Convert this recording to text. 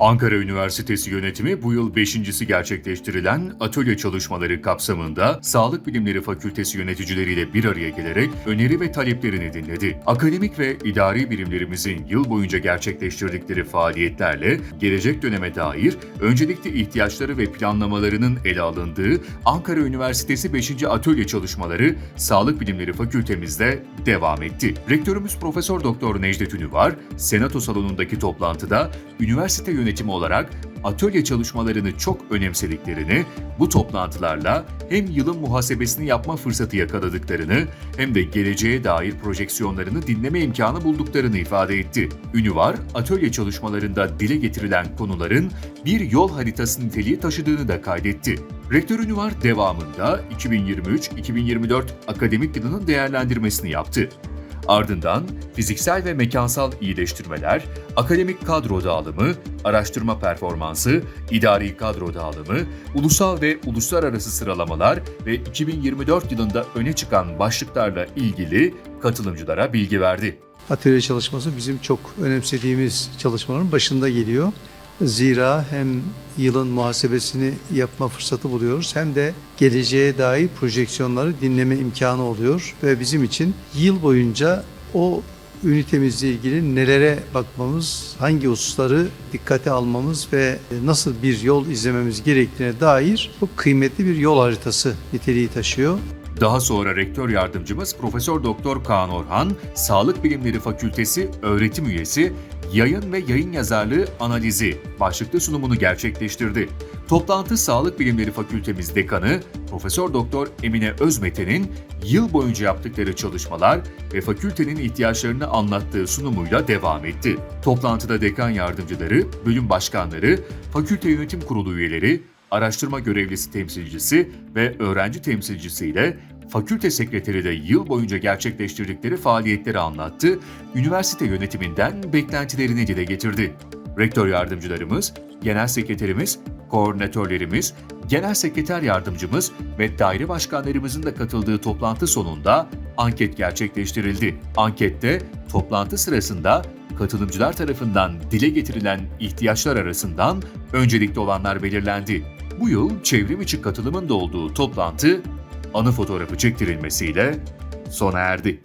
Ankara Üniversitesi yönetimi bu yıl beşincisi gerçekleştirilen atölye çalışmaları kapsamında Sağlık Bilimleri Fakültesi yöneticileriyle bir araya gelerek öneri ve taleplerini dinledi. Akademik ve idari birimlerimizin yıl boyunca gerçekleştirdikleri faaliyetlerle gelecek döneme dair öncelikli ihtiyaçları ve planlamalarının ele alındığı Ankara Üniversitesi 5. Atölye çalışmaları Sağlık Bilimleri Fakültemizde devam etti. Rektörümüz Profesör Doktor Necdet Ünüvar, Senato salonundaki toplantıda üniversite yönetimi olarak atölye çalışmalarını çok önemsediklerini, bu toplantılarla hem yılın muhasebesini yapma fırsatı yakaladıklarını hem de geleceğe dair projeksiyonlarını dinleme imkanı bulduklarını ifade etti. Ünüvar, atölye çalışmalarında dile getirilen konuların bir yol haritası niteliği taşıdığını da kaydetti. Rektör Ünüvar devamında 2023-2024 akademik yılının değerlendirmesini yaptı. Ardından fiziksel ve mekansal iyileştirmeler, akademik kadro dağılımı, araştırma performansı, idari kadro dağılımı, ulusal ve uluslararası sıralamalar ve 2024 yılında öne çıkan başlıklarla ilgili katılımcılara bilgi verdi. Atölye çalışması bizim çok önemsediğimiz çalışmaların başında geliyor. Zira hem yılın muhasebesini yapma fırsatı buluyoruz hem de geleceğe dair projeksiyonları dinleme imkanı oluyor ve bizim için yıl boyunca o ünitemizle ilgili nelere bakmamız, hangi hususları dikkate almamız ve nasıl bir yol izlememiz gerektiğine dair çok kıymetli bir yol haritası niteliği taşıyor. Daha sonra rektör yardımcımız Profesör Doktor Kaan Orhan, Sağlık Bilimleri Fakültesi öğretim üyesi Yayın ve Yayın Yazarlığı Analizi başlıklı sunumunu gerçekleştirdi. Toplantı Sağlık Bilimleri Fakültemiz Dekanı Profesör Doktor Emine Özmete'nin yıl boyunca yaptıkları çalışmalar ve fakültenin ihtiyaçlarını anlattığı sunumuyla devam etti. Toplantıda dekan yardımcıları, bölüm başkanları, fakülte yönetim kurulu üyeleri, araştırma görevlisi temsilcisi ve öğrenci temsilcisiyle fakülte sekreteri de yıl boyunca gerçekleştirdikleri faaliyetleri anlattı, üniversite yönetiminden beklentilerini dile getirdi. Rektör yardımcılarımız, genel sekreterimiz, koordinatörlerimiz, genel sekreter yardımcımız ve daire başkanlarımızın da katıldığı toplantı sonunda anket gerçekleştirildi. Ankette toplantı sırasında katılımcılar tarafından dile getirilen ihtiyaçlar arasından öncelikli olanlar belirlendi. Bu yıl çevrim içi katılımın da olduğu toplantı anı fotoğrafı çektirilmesiyle sona erdi.